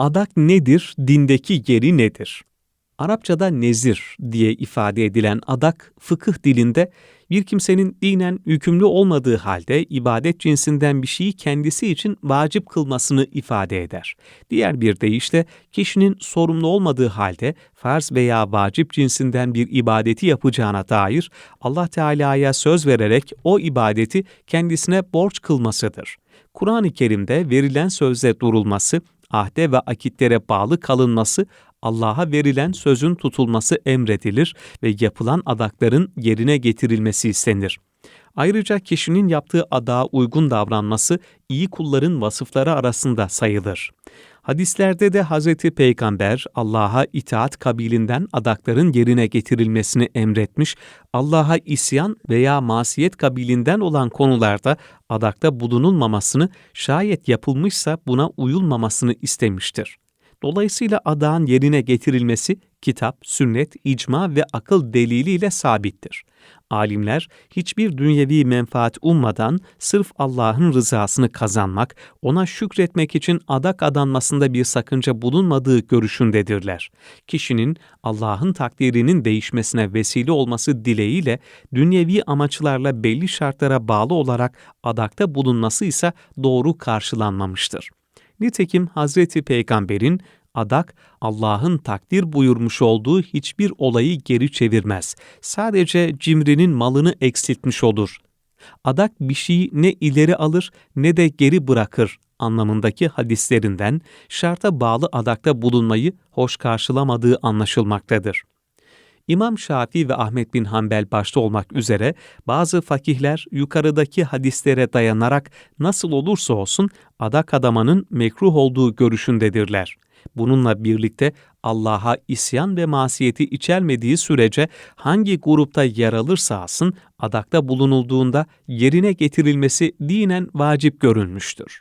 Adak nedir, dindeki yeri nedir? Arapçada nezir diye ifade edilen adak, fıkıh dilinde bir kimsenin dinen yükümlü olmadığı halde ibadet cinsinden bir şeyi kendisi için vacip kılmasını ifade eder. Diğer bir deyişle kişinin sorumlu olmadığı halde farz veya vacip cinsinden bir ibadeti yapacağına dair Allah Teala'ya söz vererek o ibadeti kendisine borç kılmasıdır. Kur'an-ı Kerim'de verilen sözde durulması, ahde ve akitlere bağlı kalınması, Allah'a verilen sözün tutulması emredilir ve yapılan adakların yerine getirilmesi istenir. Ayrıca kişinin yaptığı adağa uygun davranması iyi kulların vasıfları arasında sayılır. Hadislerde de Hz. Peygamber Allah'a itaat kabilinden adakların yerine getirilmesini emretmiş, Allah'a isyan veya masiyet kabilinden olan konularda adakta bulunulmamasını, şayet yapılmışsa buna uyulmamasını istemiştir. Dolayısıyla adağın yerine getirilmesi kitap, sünnet, icma ve akıl deliliyle sabittir. Alimler hiçbir dünyevi menfaat ummadan sırf Allah'ın rızasını kazanmak, ona şükretmek için adak adanmasında bir sakınca bulunmadığı görüşündedirler. Kişinin Allah'ın takdirinin değişmesine vesile olması dileğiyle dünyevi amaçlarla belli şartlara bağlı olarak adakta bulunması ise doğru karşılanmamıştır. Nitekim Hazreti Peygamber'in adak Allah'ın takdir buyurmuş olduğu hiçbir olayı geri çevirmez. Sadece cimrinin malını eksiltmiş olur. Adak bir şeyi ne ileri alır ne de geri bırakır anlamındaki hadislerinden şarta bağlı adakta bulunmayı hoş karşılamadığı anlaşılmaktadır. İmam Şafii ve Ahmet bin Hanbel başta olmak üzere bazı fakihler yukarıdaki hadislere dayanarak nasıl olursa olsun adak adamanın mekruh olduğu görüşündedirler. Bununla birlikte Allah'a isyan ve masiyeti içermediği sürece hangi grupta yer alırsa alsın adakta bulunulduğunda yerine getirilmesi dinen vacip görülmüştür.